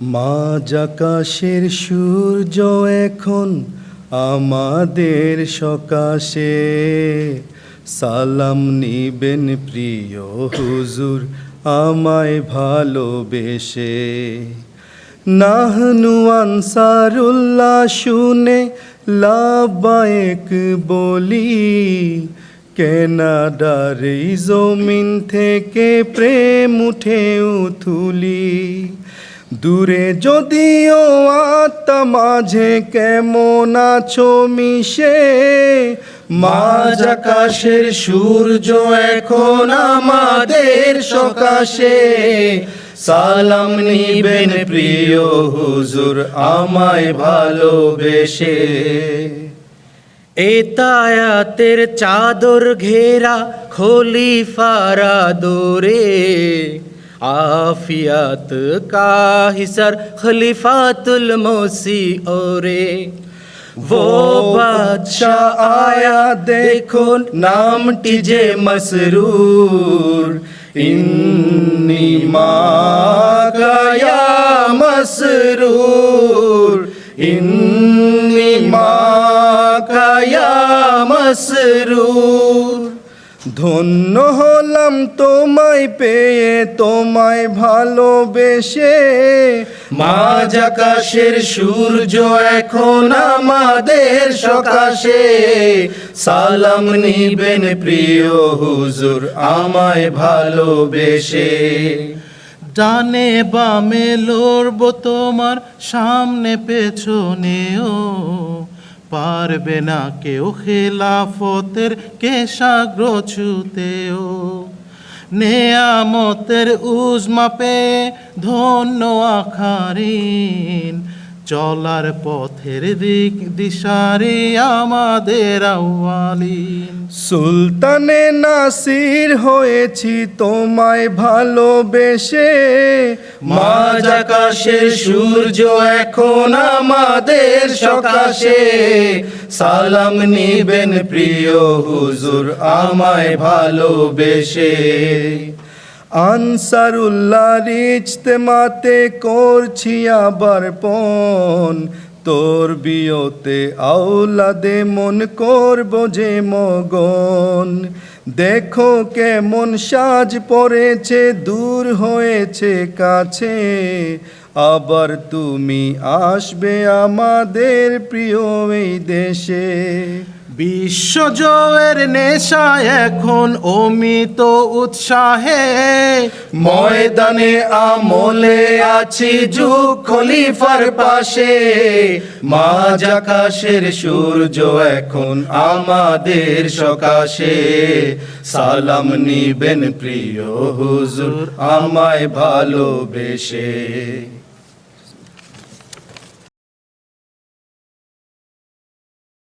মাঝ আকাশের সূর্য এখন আমাদের সকাশে। সালাম নিবেন প্রিয় হুজুর, আমায় ভালোবেসে। নাহনু আনসারুল্লাহ শুনে লাবায়েক বলি কেনাডার জমিন থেকে প্রেম উঠে উথুলি দূরে যদিও আত্মা মাঝে কেমন আছো মিশে, মাঝ আকাশের সূর্য এখন আমাদের সকাশে। সালাম নিবেন প্রিয় হুজুর, আমায় ভালোবেসে। এতায়াতের চাদর ঘেরা খলিফারা দোরে। आफियत का हिसर खलीफातुल मौसी ओरे वो बादशाह आया, देखो नाम टीजे मसरूर। इन्नी माँ गया मसरूर। इन्नी गया मसरूर। ধন্য হলাম তোমায় পেয়ে, তোমায় ভালোবেসে। মাঝ আকাশের সূর্য এখন আমাদের সকাশে। সালাম নিবেন প্রিয় হুজুর, আমায় ভালোবেসে। ডানে বামে লড়বো তোমার সামনে, পেছনেও। পারবে না কেউ খেলাফতের কেশাগ্র ছুতেও। নেয়ামতের উজমা পেয়ে ধন্য আখারিন, চলার পথের দিক দিশারি আমাদের আউয়ালিন। সুলতানে নাসির হয়েছি তোমায় ভালোবেসে। মাঝ আকাশের সূর্য এখন আমাদের সকাশে। সালাম নিবেন প্রিয় হুজুর, আমায় ভালোবেসে। আনসারুল্লাহ ইজতেমাতে করছি আবার পণ। তোর বিয়তে আওলাদে মন করব যে মগন। দেখো কেমন সাজ পড়েছে, দূর হয়েছে কাছে। আবার তুমি আসবে আমাদের প্রিয় এই দেশে। বিশ্বজয়ের নেশা এখন অমিত উৎসাহে। ময়দানে আমলে আছি যুগ খলিফার পাশে। মাঝ আকাশের সূর্য এখন আমাদের সকাশে। সালাম নিবেন প্রিয় হুজুর, আমায় ভালোবেসে।